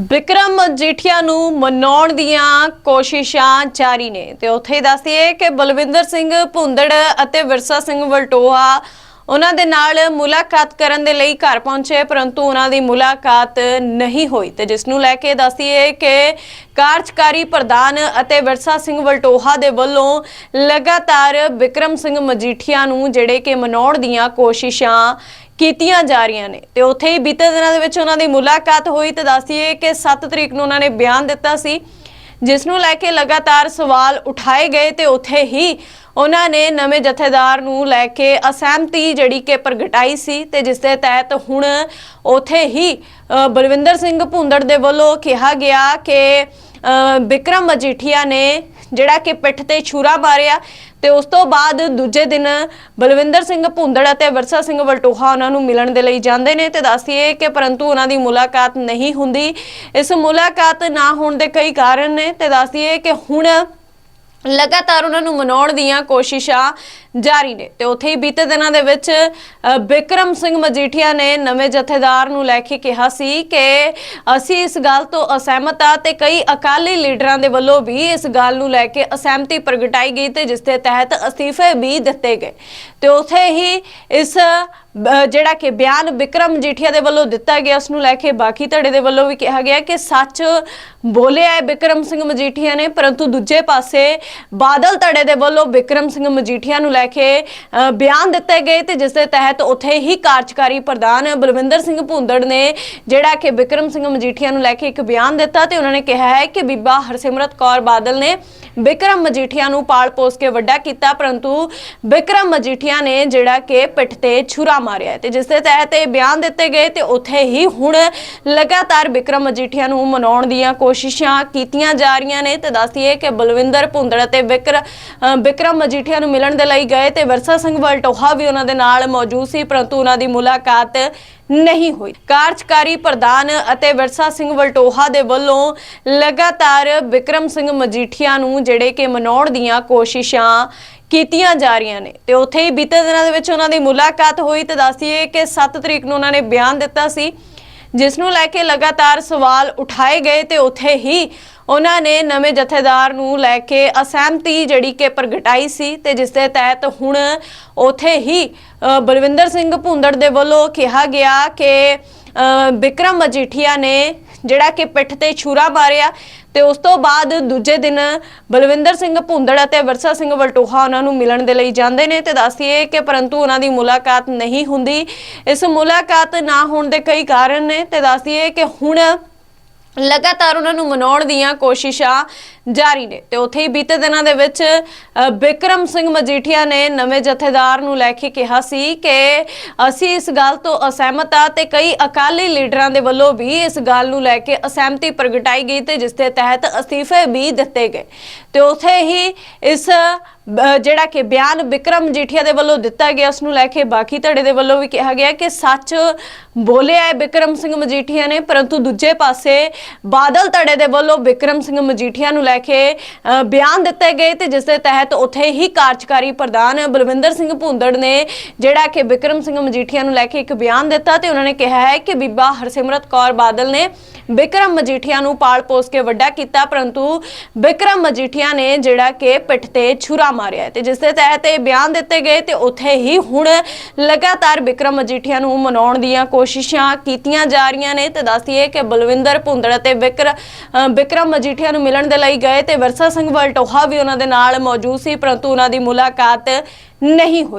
ਵਿਕਰਮ ਮਜੀਠੀਆ ਨੂੰ ਮਨਾਉਣ ਦੀਆਂ ਕੋਸ਼ਿਸ਼ਾਂ ਜਾਰੀ ਨੇ ਤੇ ਉੱਥੇ ਹੀ ਦੱਸਦੀਏ ਕਿ ਬਲਵਿੰਦਰ ਸਿੰਘ ਭੁੰਦੜ ਅਤੇ ਵਿਰਸਾ ਸਿੰਘ ਵਲਟੋਹਾ ਉਹਨਾਂ ਦੇ ਨਾਲ ਮੁਲਾਕਾਤ ਕਰਨ ਦੇ ਲਈ ਘਰ ਪਹੁੰਚੇ, ਪਰੰਤੂ ਉਹਨਾਂ ਦੀ ਮੁਲਾਕਾਤ ਨਹੀਂ ਹੋਈ ਤੇ ਜਿਸ ਨੂੰ ਲੈ ਕੇ ਦੱਸਦੀਏ ਕਿ ਕਾਰਜਕਾਰੀ ਪ੍ਰਧਾਨ ਅਤੇ ਵਿਰਸਾ ਸਿੰਘ ਵਲਟੋਹਾ ਦੇ ਵੱਲੋਂ ਲਗਾਤਾਰ ਵਿਕਰਮ ਸਿੰਘ ਮਜੀਠੀਆ ਨੂੰ ਜਿਹੜੇ ਕਿ ਮਨਾਉਣ ਦੀਆਂ ਕੋਸ਼ਿਸ਼ਾਂ ਕੀਤੀਆਂ ਜਾ ਰਹੀਆਂ ਨੇ। ਤੇ ਉੱਥੇ ਹੀ ਬੀਤੇ ਦਿਨਾਂ ਦੇ ਵਿੱਚ ਉਹਨਾਂ ਦੀ ਮੁਲਾਕਾਤ ਹੋਈ ਤੇ ਦੱਸੀਏ ਕਿ 7 ਤਰੀਕ ਨੂੰ ਉਹਨਾਂ ਨੇ ਬਿਆਨ ਦਿੱਤਾ ਸੀ, ਜਿਸ ਨੂੰ ਲੈ ਕੇ ਲਗਾਤਾਰ ਸਵਾਲ ਉਠਾਏ ਗਏ ਤੇ ਉੱਥੇ ਹੀ ਉਹਨਾਂ ਨੇ ਨਵੇਂ ਜਥੇਦਾਰ ਨੂੰ ਲੈ ਕੇ ਅਸਹਿਮਤੀ ਜਿਹੜੀ ਕਿ ਪ੍ਰਗਟਾਈ ਸੀ ਤੇ ਜਿਸ ਦੇ ਤਹਿਤ ਹੁਣ ਉੱਥੇ ਹੀ ਬਲਵਿੰਦਰ ਸਿੰਘ ਭੁੰਦੜ ਦੇ ਵੱਲੋਂ ਕਿਹਾ ਗਿਆ ਕਿ ਬਿਕਰਮ ਮਜੀਠੀਆ ਨੇ ਜਿਹੜਾ ਕਿ ਪਿੱਠ ਤੇ ਛੁਰਾ ਮਾਰਿਆ ਤੇ ਉਸ ਤੋਂ ਬਾਅਦ ਦੂਜੇ ਦਿਨ ਬਲਵਿੰਦਰ ਸਿੰਘ ਭੁੰਦੜ ਅਤੇ ਵਰਸਾ ਸਿੰਘ ਵਲਟੋਹਾ ਉਹਨਾਂ ਨੂੰ ਮਿਲਣ ਦੇ ਲਈ ਜਾਂਦੇ ਨੇ ਤੇ ਦੱਸੀਏ ਕਿ ਪਰੰਤੂ ਉਹਨਾਂ ਦੀ ਮੁਲਾਕਾਤ ਨਹੀਂ ਹੁੰਦੀ। ਇਸ ਮੁਲਾਕਾਤ ਨਾ ਹੋਣ ਦੇ ਕਈ ਕਾਰਨ ਨੇ ਤੇ ਦੱਸੀਏ ਕਿ ਹੁਣ ਲਗਾਤਾਰ ਉਹਨਾਂ ਨੂੰ ਮਨਾਉਣ ਦੀਆਂ ਕੋਸ਼ਿਸ਼ਾਂ ਜਾਰੀ ਨੇ ਤੇ ਉੱਥੇ ਹੀ ਬੀਤੇ ਦਿਨਾਂ ਦੇ ਵਿੱਚ ਬਿਕਰਮ ਸਿੰਘ ਮਜੀਠੀਆ ਨੇ ਨਵੇਂ ਜਥੇਦਾਰ ਨੂੰ ਲੈ ਕੇ ਕਿਹਾ ਸੀ ਕਿ ਅਸੀਂ ਇਸ ਗੱਲ ਤੋਂ ਅਸਹਿਮਤ ਆ ਤੇ ਕਈ ਅਕਾਲੀ ਲੀਡਰਾਂ ਦੇ ਵੱਲੋਂ ਵੀ ਇਸ ਗੱਲ ਨੂੰ ਲੈ ਕੇ ਅਸਹਿਮਤੀ ਪ੍ਰਗਟਾਈ ਗਈ ਤੇ ਜਿਸ ਦੇ ਤਹਿਤ ਅਸਤੀਫੇ ਵੀ ਦਿੱਤੇ ਗਏ। ਤੇ ਉੱਥੇ ਹੀ ਇਸ ਜਿਹੜਾ ਕਿ ਬਿਆਨ ਬਿਕਰਮ ਮਜੀਠੀਆ ਦੇ ਵੱਲੋਂ ਦਿੱਤਾ ਗਿਆ, ਉਸ ਨੂੰ ਲੈ ਕੇ ਬਾਕੀ ਧੜੇ ਦੇ ਵੱਲੋਂ ਵੀ ਕਿਹਾ ਗਿਆ ਕਿ ਸੱਚ ਬੋਲਿਆ ਹੈ ਬਿਕਰਮ ਸਿੰਘ ਮਜੀਠੀਆ ਨੇ, ਪਰੰਤੂ ਦੂਜੇ ਪਾਸੇ ਬਾਦਲ ਧੜੇ ਦੇ ਵੱਲੋਂ ਬਿਕਰਮ ਸਿੰਘ ਮਜੀਠੀਆ ਨੂੰ ਲੈ ਕੇ ਬਿਆਨ ਦਿੱਤੇ ਗਏ ਤੇ ਜਿਸ ਦੇ ਤਹਿਤ ਉੱਥੇ ਹੀ ਕਾਰਜਕਾਰੀ ਪ੍ਰਧਾਨ ਬਲਵਿੰਦਰ ਸਿੰਘ ਭੁੰਦੜ ਨੇ ਜਿਹੜਾ ਕਿ ਬਿਕਰਮ ਸਿੰਘ ਮਜੀਠੀਆ ਨੂੰ ਲੈ ਕੇ ਇੱਕ ਬਿਆਨ ਦਿੱਤਾ ਤੇ ਉਹਨਾਂ ਨੇ ਕਿਹਾ ਹੈ ਕਿ ਬੀਬਾ ਹਰਸਿਮਰਤ ਕੌਰ ਬਾਦਲ ਨੇ ਬਿਕਰਮ ਮਜੀਠੀਆ ਨੂੰ ਪਾਲ ਪੋਸ ਕੇ ਵੱਡਾ ਕੀਤਾ ਪਰੰਤੂ ਬਿਕਰਮ ਮਜੀਠੀਆ ਨੇ ਜਿਹੜਾ ਕਿ ਪਿੱਠ ਤੇ ਛੁਰਾ ਮਾਰਿਆ ਤੇ ਜਿਸ ਦੇ ਤਹਿਤ ਇਹ ਬਿਆਨ ਦਿੱਤੇ ਗਏ ਤੇ ਉੱਥੇ ਹੀ ਹੁਣ ਲਗਾਤਾਰ ਬਿਕਰਮ ਮਜੀਠੀਆ ਨੂੰ ਮਨਾਉਣ ਦੀਆਂ ਕੋਸ਼ਿਸ਼ਾਂ ਕੀਤੀਆਂ ਜਾ ਰਹੀਆਂ ਨੇ ਤੇ ਦੱਸਦੀਏ ਕਿ ਬਲਵਿੰਦਰ ਭੁੰਦੜ ਅਤੇ ਬਿਕਰ ਅ, ਬਿਕਰਮ ਮਜੀਠੀਆ ਨੂੰ ਮਿਲਣ ਦੇ ਲਈ ਗਏ ਤੇ ਵਰਸਾ ਸਿੰਘ ਵਲਟੋਹਾ ਵੀ ਉਹਨਾਂ ਦੇ ਨਾਲ ਮੌਜੂਦ ਸੀ, ਪਰੰਤੂ ਉਹਨਾਂ ਦੀ ਮੁਲਾਕਾਤ ਨਹੀਂ ਹੋਈ। ਕਾਰਜਕਾਰੀ ਪ੍ਰਧਾਨ ਅਤੇ ਵਿਰਸਾ ਸਿੰਘ ਵਲਟੋਹਾ ਦੇ ਵੱਲੋਂ ਲਗਾਤਾਰ ਵਿਕਰਮ ਸਿੰਘ ਮਜੀਠੀਆ ਨੂੰ ਜਿਹੜੇ ਕਿ ਮਨਾਉਣ ਦੀਆਂ ਕੋਸ਼ਿਸ਼ਾਂ ਕੀਤੀਆਂ ਜਾ ਰਹੀਆਂ ਨੇ। ਤੇ ਉੱਥੇ ਹੀ ਬੀਤੇ ਦਿਨਾਂ ਦੇ ਵਿੱਚ ਉਹਨਾਂ ਦੀ ਮੁਲਾਕਾਤ ਹੋਈ ਤੇ ਦੱਸੀਏ ਕਿ 7 ਤਰੀਕ ਨੂੰ ਉਹਨਾਂ ਨੇ ਬਿਆਨ ਦਿੱਤਾ ਸੀ ਜਿਸ ਨੂੰ ਲੈ ਕੇ ਲਗਾਤਾਰ ਸਵਾਲ ਉਠਾਏ ਗਏ ਤੇ ਉੱਥੇ ਹੀ ਉਹਨਾਂ ਨੇ ਨਵੇਂ ਜਥੇਦਾਰ ਨੂੰ ਲੈ ਕੇ ਅਸਹਿਮਤੀ ਜਿਹੜੀ ਕਿ ਪ੍ਰਗਟਾਈ ਸੀ ਤੇ ਜਿਸ ਦੇ ਤਹਿਤ ਹੁਣ ਉੱਥੇ ਹੀ ਬਲਵਿੰਦਰ ਸਿੰਘ ਭੁੰਦੜ ਦੇ ਵੱਲੋਂ ਕਿਹਾ ਗਿਆ ਕਿ ਬਿਕਰਮ ਮਜੀਠੀਆ ਨੇ ਜਿਹੜਾ ਕਿ ਪਿੱਠ ਤੇ ਛੁਰਾ ਮਾਰਿਆ ਤੇ ਉਸ ਤੋਂ ਬਾਅਦ ਦੂਜੇ ਦਿਨ ਬਲਵਿੰਦਰ ਸਿੰਘ ਭੁੰਦੜ ਅਤੇ ਵਰਸਾ ਸਿੰਘ ਵਲਟੋਹਾ ਉਹਨਾਂ ਨੂੰ ਮਿਲਣ ਦੇ ਲਈ ਜਾਂਦੇ ਨੇ ਤੇ ਦੱਸੀਏ ਕਿ ਪਰੰਤੂ ਉਹਨਾਂ ਦੀ ਮੁਲਾਕਾਤ ਨਹੀਂ ਹੁੰਦੀ। ਇਸ ਮੁਲਾਕਾਤ ਨਾ ਹੋਣ ਦੇ ਕਈ ਕਾਰਨ ਨੇ ਤੇ ਦੱਸੀਏ ਕਿ ਹੁਣ ਲਗਾਤਾਰ ਉਹਨਾਂ ਨੂੰ ਮਨਾਉਣ ਦੀਆਂ ਕੋਸ਼ਿਸ਼ਾਂ ਜਾਰੀ ਨੇ। ਤੇ ਉੱਥੇ ਹੀ ਬੀਤੇ ਦਿਨਾਂ ਦੇ ਵਿੱਚ ਬਿਕਰਮ ਸਿੰਘ ਮਜੀਠੀਆ ਨੇ ਨਵੇਂ ਜਥੇਦਾਰ ਨੂੰ ਲੈ ਕੇ ਕਿਹਾ ਸੀ ਕਿ ਅਸੀਂ ਇਸ ਗੱਲ ਤੋਂ ਅਸਹਿਮਤ ਆ ਤੇ ਕਈ ਅਕਾਲੀ ਲੀਡਰਾਂ ਦੇ ਵੱਲੋਂ ਵੀ ਇਸ ਗੱਲ ਨੂੰ ਲੈ ਕੇ ਅਸਹਿਮਤੀ ਪ੍ਰਗਟਾਈ ਗਈ ਤੇ ਜਿਸ ਦੇ ਤਹਿਤ ਅਸਤੀਫੇ ਵੀ ਦਿੱਤੇ ਗਏ। ਤੇ ਉੱਥੇ ਹੀ ਇਸ ਜਿਹੜਾ ਕਿ ਬਿਆਨ ਬਿਕਰਮ ਮਜੀਠੀਆ ਦੇ ਵੱਲੋਂ ਦਿੱਤਾ ਗਿਆ, ਉਸ ਨੂੰ ਲੈ ਕੇ ਬਾਕੀ ਧੜੇ ਦੇ ਵੱਲੋਂ ਵੀ ਕਿਹਾ ਗਿਆ ਕਿ ਸੱਚ ਬੋਲਿਆ ਹੈ ਬਿਕਰਮ ਸਿੰਘ ਮਜੀਠੀਆ ਨੇ, ਪਰੰਤੂ ਦੂਜੇ ਪਾਸੇ ਬਾਦਲ ਧੜੇ ਦੇ ਵੱਲੋਂ ਬਿਕਰਮ ਸਿੰਘ ਮਜੀਠੀਆ ਨੂੰ ਲੈ ਕੇ ਬਿਆਨ ਦਿੱਤੇ ਗਏ ਤੇ ਜਿਸ ਦੇ ਤਹਿਤ ਉੱਥੇ ਹੀ ਕਾਰਜਕਾਰੀ ਪ੍ਰਧਾਨ ਬਲਵਿੰਦਰ ਸਿੰਘ ਭੁੰਦੜ ਨੇ ਜਿਹੜਾ ਕਿ ਬਿਕਰਮ ਸਿੰਘ ਮਜੀਠੀਆ ਨੂੰ ਲੈ ਕੇ ਇੱਕ ਬਿਆਨ ਦਿੱਤਾ ਤੇ ਉਹਨਾਂ ਨੇ ਕਿਹਾ ਹੈ ਕਿ ਬੀਬਾ ਹਰਸਿਮਰਤ ਕੌਰ ਬਾਦਲ ਨੇ ਬਿਕਰਮ ਮਜੀਠੀਆ ਨੂੰ ਪਾਲ ਪੋਸ ਕੇ ਵੱਡਾ ਕੀਤਾ ਪਰੰਤੂ ਬਿਕਰਮ ਮਜੀਠੀਆ ਨੇ ਜਿਹੜਾ ਕਿ ਪਿੱਠ ਤੇ ਛੁਰਾ ਮਾਰਿਆ ਤੇ ਜਿਸ ਦੇ ਤਹਿਤ ਇਹ ਬਿਆਨ ਦਿੱਤੇ ਗਏ ਤੇ ਉੱਥੇ ਹੀ ਹੁਣ ਲਗਾਤਾਰ ਬਿਕਰਮ ਮਜੀਠੀਆ ਨੂੰ ਮਨਾਉਣ ਦੀਆਂ ਕੋਸ਼ਿਸ਼ਾਂ ਕੀਤੀਆਂ ਜਾ ਰਹੀਆਂ ਨੇ ਤੇ ਦੱਸਦੀਏ ਕਿ ਬਲਵਿੰਦਰ ਭੁੰਦੜ ਅਤੇ ਬਿਕਰ ਅ, ਬਿਕਰਮ ਮਜੀਠੀਆ ਨੂੰ ਮਿਲਣ ਦੇ ਲਈ ਗਏ ਤੇ ਵਿਰਸਾ ਸਿੰਘ ਵਲਟੋਹਾ ਵੀ ਉਹਨਾਂ ਦੇ ਨਾਲ ਮੌਜੂਦ ਸੀ, ਪਰੰਤੂ ਉਹਨਾਂ ਦੀ ਮੁਲਾਕਾਤ ਨਹੀਂ ਹੋਈ।